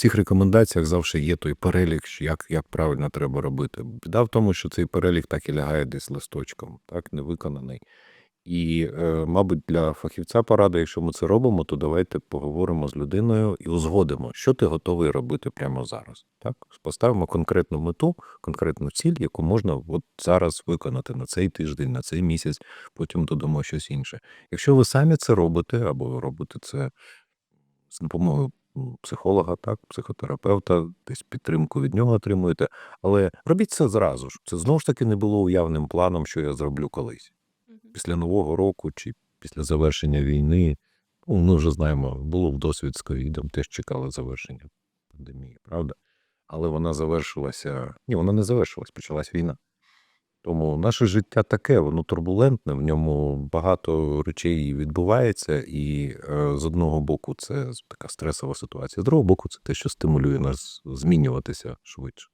всіх рекомендаціях завжди є той перелік, як, як правильно треба робити. Біда в тому, що цей перелік так і лягає десь листочком, так, не виконаний. І, е, мабуть, для фахівця порада, якщо ми це робимо, то давайте поговоримо з людиною і узгодимо, що ти готовий робити прямо зараз. Так? Поставимо конкретну мету, конкретну ціль, яку можна от зараз виконати на цей тиждень, на цей місяць, потім додамо щось інше. Якщо ви самі це робите, або робите це з допомогою психолога, так, психотерапевта, десь підтримку від нього отримуєте, але робіть це зразу ж. Це знову ж таки не було уявним планом, що я зроблю колись після Нового року чи після завершення війни. Ну, ми вже знаємо, було в досвід з ковідом, теж чекали завершення пандемії, правда? Але вона завершилася. Ні, вона не завершилась, почалась війна. Тому наше життя таке, воно турбулентне, в ньому багато речей відбувається, і е, з одного боку це така стресова ситуація, з другого боку, це те, що стимулює нас змінюватися швидше.